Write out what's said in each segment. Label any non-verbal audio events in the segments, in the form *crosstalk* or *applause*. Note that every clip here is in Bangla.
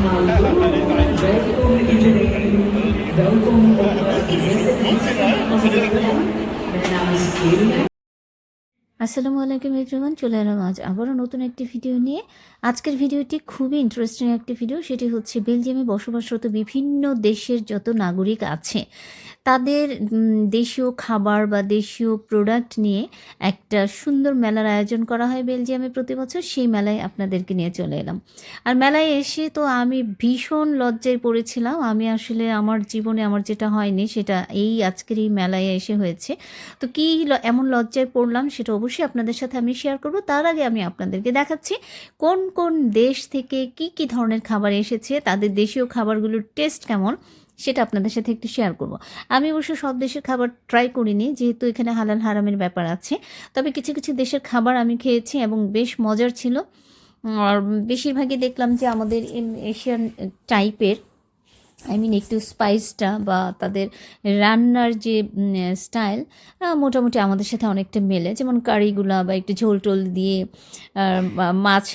Welkom iedereen. Welkom op de Mijn naam is Kelia. আসসালামু আলাইকুম এভরিওয়ান চলে এলাম আজ আবারও নতুন একটি ভিডিও নিয়ে। আজকের ভিডিওটি খুবই ইন্টারেস্টিং একটি ভিডিও সেটি হচ্ছে বেলজিয়ামে বসবাসরত বিভিন্ন দেশের যত নাগরিক আছে, তাদের দেশীয় খাবার বা দেশীয় প্রোডাক্ট নিয়ে একটা সুন্দর মেলার আয়োজন করা হয় বেলজিয়ামে প্রতি বছর, সেই মেলায় আপনাদেরকে নিয়ে চলে এলাম। আর মেলায় এসে তো আমি ভীষণ লজ্জায় পড়েছিলাম, আমি আসলে আমার জীবনে আমার যেটা হয়নি সেটা এই আজকের এই মেলায় এসে হয়েছে। তো কী এমন লজ্জায় পড়লাম সেটা অবশ্যই আপনাদের সাথে আমি শেয়ার করব। তার আগে আমি আপনাদেরকে দেখাচ্ছি, কোন কোন দেশ থেকে কি কি ধরনের খাবার এসেছে, তাদের দেশীয় খাবারগুলোর টেস্ট কেমন, সেটা আপনাদের সাথে একটু শেয়ার করব। আমি অবশ্য সব দেশের খাবার ট্রাই করিনি, যেহেতু এখানে হালাল হারামের ব্যাপার আছে। তবে কিছু কিছু দেশের খাবার আমি খেয়েছি এবং বেশ মজার ছিল। আর বেশিরভাগই দেখলাম যে আমাদের এশিয়ান টাইপের আই মিন একটু স্পাইসটা বা তাদের রান্নার যে স্টাইল মোটামুটি আমাদের সাথে অনেকটা মেলে। যেমন কারিগুলা বা একটু ঝোল টোল দিয়ে মাছ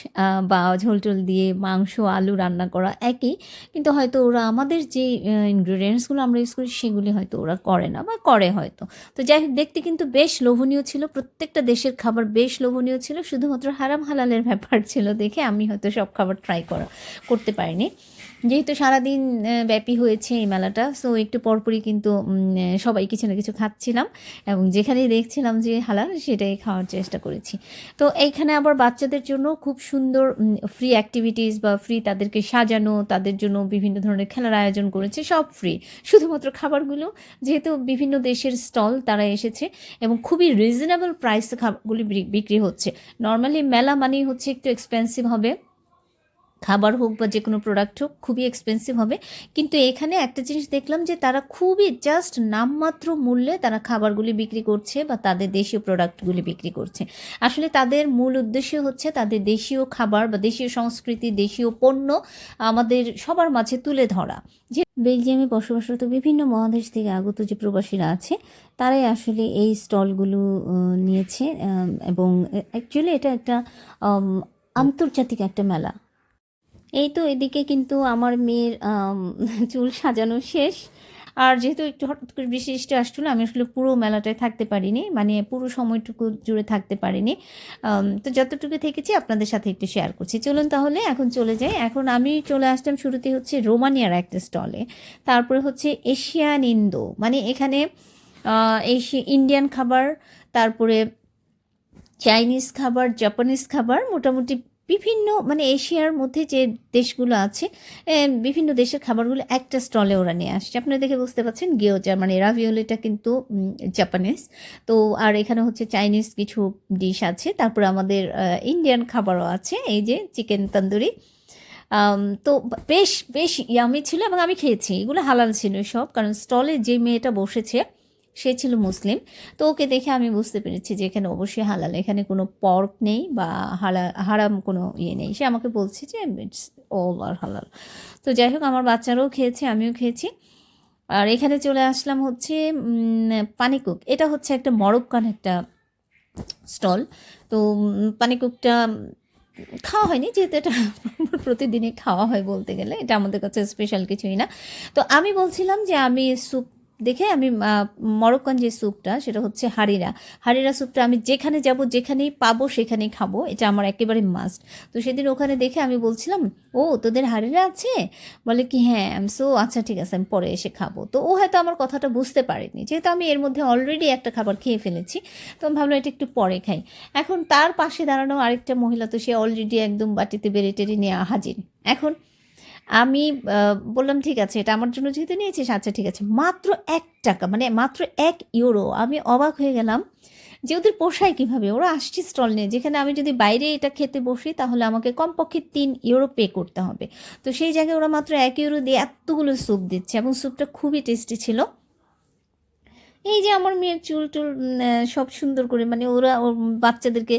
বা ঝোল টোল দিয়ে মাংস, আলু রান্না করা একই। কিন্তু হয়তো ওরা আমাদের যে ইনগ্রিডিয়েন্টসগুলো আমরা ইউজ করি, সেগুলি হয়তো ওরা করে না বা করে হয়তো। তো যাই হোক, দেখতে কিন্তু বেশ লোভনীয় ছিল। প্রত্যেকটা দেশের খাবার বেশ লোভনীয় ছিল। শুধুমাত্র হারাম হালালের ব্যাপার ছিল দেখে আমি হয়তো সব খাবার ট্রাই করা, করতে পারিনি। যেহেতু সারাদিন ব্যাপী হয়েছে এই মেলাটা সো একটু পরপরই কিন্তু সবাই কিছু না কিছু খাচ্ছিলাম এবং যেখানেই দেখছিলাম যে হালাল, সেটাই খাওয়ার চেষ্টা করেছি। তো এইখানে আবার বাচ্চাদের জন্য খুব সুন্দর ফ্রি অ্যাক্টিভিটিস বা ফ্রি তাদেরকে সাজানো, তাদের জন্য বিভিন্ন ধরনের খেলার আয়োজন করেছে, সব ফ্রি শুধুমাত্র খাবারগুলো, যেহেতু বিভিন্ন দেশের স্টল তারা এসেছে এবং খুবই রিজনেবল প্রাইসে খাবারগুলি বিক্রি- বিক্রি হচ্ছে। নর্মালি মেলা মানেই হচ্ছে একটু এক্সপেন্সিভ হবে। খাবার হোক বা যে কোনো প্রোডাক্ট হোক, খুবই এক্সপেন্সিভ হবে। কিন্তু এখানে একটা জিনিস দেখলাম যে তারা খুবই জাস্ট নামমাত্র মূল্যে তারা খাবারগুলি বিক্রি করছে বা তাদের দেশীয় প্রোডাক্টগুলি বিক্রি করছে। আসলে তাদের মূল উদ্দেশ্য হচ্ছে তাদের দেশীয় খাবার বা দেশীয় সংস্কৃতি, দেশীয় পণ্য আমাদের সবার মাঝে তুলে ধরা। যে বেলজিয়ামে বসবাসরত বিভিন্ন মহাদেশ থেকে আগত যে প্রবাসীরা আছে, তারাই আসলে এই স্টলগুলো নিয়েছে এবং অ্যাকচুয়ালি এটা একটা আন্তর্জাতিক একটা মেলা। এই তো এদিকে কিন্তু আমার মেয়ের চুল সাজানো শেষ। আর যেহেতু একটু হঠাৎ করে বৃষ্টি আসছিল, আমি আসলে পুরো মেলাটায় থাকতে পারিনি মানে পুরো সময়টুকু জুড়ে থাকতে পারিনি। তো যতটুকু থেকেছি আপনাদের সাথে একটু শেয়ার করছি। চলুন তাহলে এখন চলে যাই। এখন আমি চলে আসলাম শুরুতে হচ্ছে রোমানিয়ার একটা স্টলে তারপরে হচ্ছে এশিয়ান ইন্দো মানে এখানে এশি, ইন্ডিয়ান খাবার, তারপরে চাইনিজ খাবার, জাপানিজ খাবার, মোটামুটি বিভিন্ন মানে এশিয়ার মধ্যে যে দেশগুলো আছে বিভিন্ন দেশের খাবারগুলো একটা স্টলে ওরা নিয়ে আসছে। আপনারা দেখে বুঝতে পারছেন, গিয়োজা মানে রাভিওলিটা কিন্তু জাপানিজ। তো আর এখানে হচ্ছে চাইনিজ কিছু ডিশ আছে, তারপর আমাদের ইন্ডিয়ান খাবারও আছে, এই যে চিকেন তন্দুরি। তো বেশ বেশ ইয়ামি ছিল এবং আমি খেয়েছি। এগুলো হালাল ছিল সব, কারণ স্টলে যে মেয়েটা বসেছে সে ছিল মুসলিম। তো ওকে দেখে আমি বুঝতে পেরেছি যে এখানে অবশ্যই হালাল, এখানে কোনো পর্ক নেই বা হালা, হারাম কোনো ইয়ে নেই। সে আমাকে বলছে যে ইটস অল আর হালাল তো যাই হোক, আমার বাচ্চারাও খেয়েছে, আমিও খেয়েছি। আর এখানে চলে আসলাম হচ্ছে পানিকুক। এটা হচ্ছে একটা মরক্কান একটা স্টল। তো পানিকুকটা খাওয়া হয়নি, যেহেতু এটা *laughs* প্রতিদিনই খাওয়া হয় বলতে গেলে। এটা আমাদের কাছে স্পেশাল কিছুই না। তো আমি বলছিলাম যে, আমি স্যুপ দেখে আমি মরক্কান যে স্যুপটা, সেটা হচ্ছে হারিরা। হারিরা স্যুপটা আমি যেখানে যাব, যেখানেই পাবো, সেখানেই খাব। এটা আমার একেবারে মাস্ট তো সেদিন ওখানে দেখে আমি বলছিলাম, ও, তোদের হারিরা আছে? বলে কি হ্যাঁ আমি সো আচ্ছা ঠিক আছে, আমি পরে এসে খাব। তো ও হয়তো আমার কথাটা বুঝতে পারেনি। যেহেতু আমি এর মধ্যে অলরেডি একটা খাবার খেয়ে ফেলেছি, তো আমি ভাবলাম এটা একটু পরে খাই। এখন তার পাশে দাঁড়ানো আরেকটা মহিলা, তো সে অলরেডি একদম বাটিতে বেড়ে টেড়ে নিয়ে হাজির। এখন আমি বললাম ঠিক আছে, এটা আমার জন্য যেহেতু নিয়েছিস আচ্ছা ঠিক আছে। মাত্র এক টাকা মানে মাত্র এক ইউরো। আমি অবাক হয়ে গেলাম যে ওদের পোষায় কীভাবে? ওরা আসছে স্টল নিয়ে, যেখানে আমি যদি বাইরে এটা খেতে বসি, তাহলে আমাকে কমপক্ষে তিন ইউরো পে করতে হবে। তো সেই জায়গায় ওরা মাত্র এক ইউরো দিয়ে এতগুলো স্যুপ দিচ্ছে এবং স্যুপটা খুবই টেস্টি ছিল। এই যে আমার মেয়ের চুল টুল সব সুন্দর করে মানে ওরা ওর বাচ্চাদেরকে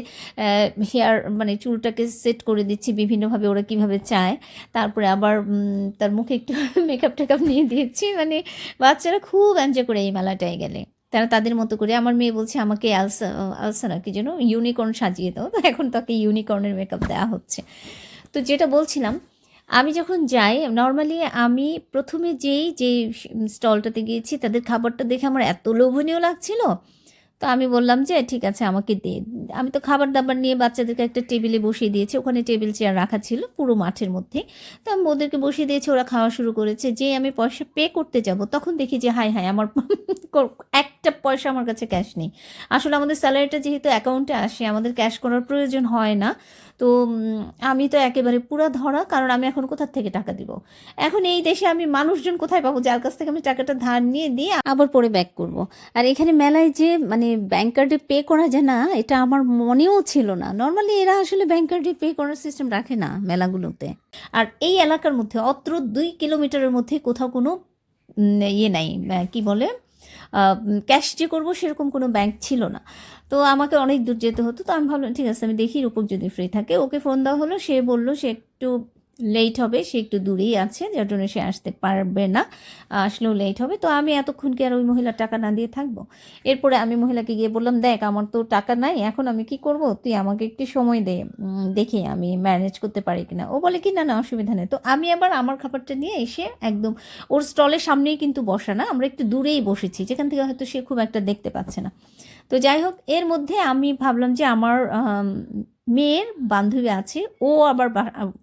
হেয়ার মানে চুলটাকে সেট করে দিচ্ছে বিভিন্নভাবে ওরা কীভাবে চায়। তারপরে আবার তার মুখে একটু *laughs* মেকআপ টেকআপ নিয়ে দিয়েছি মানে বাচ্চারা খুব এনজয় করে এই মেলাটায় গেলে। তারা তাদের মতো করে, আমার মেয়ে বলছে আমাকে আলসা আলসা না, কি যেন ইউনিকর্ন সাজিয়ে দাও। তো *laughs* এখন তাকে ইউনিকর্নের মেকআপ দেওয়া হচ্ছে। তো যেটা বলছিলাম আমি যখন যাই নর্মালি আমি প্রথমে যেই যে স্টলটাতে গিয়েছি, তাদের খাবারটা দেখে আমার এত লোভনীয় লাগছিল। তো আমি বললাম যে, ঠিক আছে, আমাকে দে। আমি তো খাবার দাবার নিয়ে বাচ্চাদেরকে একটা টেবিলে বসিয়ে দিয়েছি। ওখানে টেবিল চেয়ার রাখা ছিল পুরো মাঠের মধ্যে। তো আমি ওদেরকে বসিয়ে দিয়েছি, ওরা খাওয়া শুরু করেছে। যে আমি পয়সা পে করতে যাব, তখন দেখি যে হাই হাই আমার *laughs* একটা পয়সা আমার কাছে ক্যাশ নেই। আসলে আমাদের স্যালারিটা যেহেতু অ্যাকাউন্টে আসে, আমাদের ক্যাশ করার প্রয়োজন হয় না। তো আমি তো একেবারে পুরা ধরা, কারণ আমি এখন কোথা থেকে টাকা দিব? এখন এই দেশে আমি মানুষজন কোথায় পাবো? যার কাছ থেকে আমি টাকাটা ধার নিয়ে দিয়ে আবার পরে ব্যাক করব। আর এখানে মেলায় যে মানে ব্যাংক কার্ডে পে করা যায় না, এটা আমার মনেও ছিল না। নর্মালি এরা আসলে ব্যাংক কার্ডে পে করার সিস্টেম রাখে না মেলাগুলোতে। আর এই এলাকার মধ্যে অত্র দুই কিলোমিটারের মধ্যে কোথাও কোনো ইয়ে নাই কি বলে ক্যাশ যে করব সেরকম কোনো ব্যাংক ছিল না। তো আমাকে অনেক দূর যেতে হতো, তো আমি ভাবলাম, ঠিক আছে, আমি দেখি রূপক যদি ফ্রি থাকে, ওকে ফোন দেওয়া হলো, সে বলল, সে একটু লেট হবে সে একটু দূরেই আছে যার জন্য সে আসতে পারবে না। আসলেও লেট হবে তো আমি এতক্ষণ কি আর ওই মহিলার টাকা না দিয়ে থাকব? এরপরে আমি মহিলাকে গিয়ে বললাম দেখ আমার তো টাকা নাই এখন আমি কি করব? তুই আমাকে একটু সময় দে দেখি আমি ম্যানেজ করতে পারি কিনা। ও বলে কি না না অসুবিধা নেই। তো আমি আবার আমার খাবারটা নিয়ে এসে একদম ওর স্টলের সামনেই কিন্তু বসা না আমরা একটু দূরেই বসেছি যেখান থেকে হয়তো সে খুব একটা দেখতে পাচ্ছে না। তো যাই হোক এর মধ্যে আমি ভাবলাম যে আমার আম, মেয়ের বান্ধবী আছে, ও আবার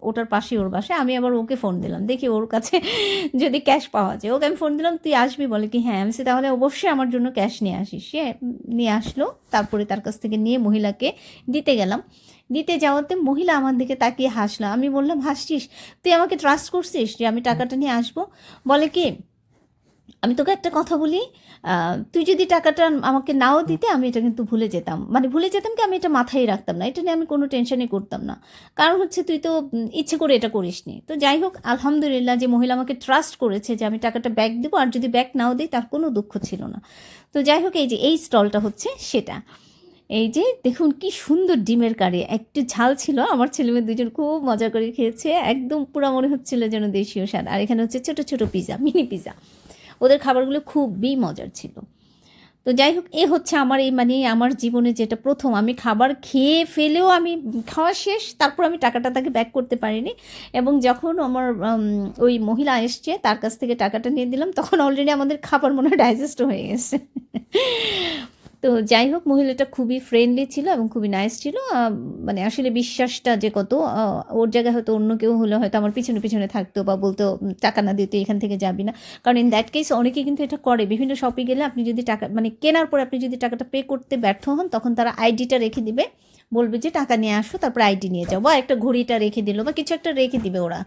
ওটার পাশে ওর বাসায়, আমি আবার ওকে ফোন দিলাম, দেখি ওর কাছে *laughs* যদি ক্যাশ পাওয়া যায়। ওকে আমি ফোন দিলাম, তুই আসবি? বলে কি হ্যাঁ। আমি তাহলে অবশ্যই আমার জন্য ক্যাশ নিয়ে আসিস। সে নিয়ে আসলো, তারপরে তার কাছ থেকে নিয়ে মহিলাকে দিতে গেলাম। দিতে যাওয়াতে মহিলা আমার দিকে তাকিয়ে হাসলো। আমি বললাম, হাসছিস? তুই আমাকে ট্রাস্ট করছিস যে আমি টাকাটা নিয়ে আসব? বলে কি আমি তোকে একটা কথা বলি তুই যদি টাকাটা আমাকে নাও দিতে, আমি এটা কিন্তু ভুলে যেতাম। মানে ভুলে যেতাম কি, আমি এটা মাথায় রাখতাম না। এটা নিয়ে আমি কোনো টেনশনই করতাম না। কারণ হচ্ছে তুই তো ইচ্ছে করে এটা করিসনি। তো যাই হোক, আলহামদুলিল্লাহ যে মহিলা আমাকে ট্রাস্ট করেছে যে আমি টাকাটা ব্যাক দেবো, আর যদি ব্যাক নাও দিই, তার কোনো দুঃখ ছিল না। তো যাই হোক, এই যে, এই স্টলটা হচ্ছে সেটা। এই যে, দেখুন কি সুন্দর ডিমের কারি। একটু ঝাল ছিল, আমার ছেলে মেয়ে দুজন খুব মজা করে খেয়েছে। একদম পুরা মনে হচ্ছিল যেন দেশীয় স্বাদ। আর এখানে হচ্ছে ছোটো ছোটো পিৎজা মিনি পিৎজা ওদের খাবারগুলো খুবই মজার ছিল। তো যাই হোক, এ হচ্ছে আমার এই মানে আমার জীবনে যেটা প্রথম। আমি খাবার খেয়ে ফেলেও আমি খাওয়া শেষ, তারপর আমি টাকাটা তাকে ব্যাক করতে পারিনি এবং যখন আমার ওই মহিলা এসছে, তার কাছ থেকে টাকাটা নিয়ে দিলাম তখন অলরেডি আমাদের খাবার মনে হয় ডাইজেস্ট হয়ে গেছে। তো যাই হোক, মহিলাটা খুবই ফ্রেন্ডলি ছিল এবং খুবই নাইস ছিল। মানে আসলে বিশ্বাসটা যে কত ওর জায়গায় হয়তো অন্য কেউ হলে হয়তো আমার পিছনে পিছনে থাকতো বা বলতো টাকা না দিতে এখান থেকে যাবি না। কারণ ইন দ্যাট কেস অনেকে কিন্তু এটা করে। বিভিন্ন শপে গেলে আপনি যদি টাকা মানে কেনার পরে আপনি যদি টাকাটা পে করতে ব্যর্থ হন, তখন তারা আইডিটা রেখে দিবে। বলবে যে, টাকা নিয়ে আসো, তারপর আইডি নিয়ে যাও। বা একটা ঘড়িটা রেখে দিল বা কিছু একটা রেখে দিবে ওরা।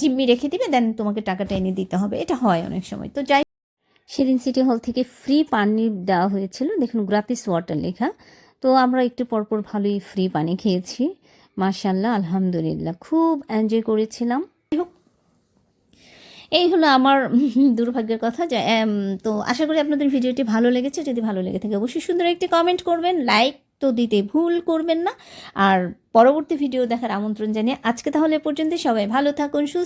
জিম্মি রেখে দিবে দেন তোমাকে টাকাটা এনে দিতে হবে। এটা হয় অনেক সময়। তো যাই সেদিন সিটি হল থেকে ফ্রি পানি দেওয়া হয়েছিল। দেখুন, গ্রাতিস ওয়াটার লেখা। তো আমরা একটু পরপর ভালোই ফ্রি পানি খেয়েছি। মাশাল্লাহ আলহামদুলিল্লাহ। খুব এনজয় করেছিলাম। এই হলো আমার *laughs* দুর্ভাগ্যের কথা যে তো আশা করি আপনাদের ভিডিওটি ভালো লেগেছে। যদি ভালো লেগে থাকে, অবশ্যই সুন্দর একটি কমেন্ট করবেন। লাইক তো দিতে ভুল করবেন না। আর পরবর্তী ভিডিও দেখার আমন্ত্রণ জানিয়ে আজকে তাহলে পর্যন্ত সবাই ভালো থাকুন, সুস্থ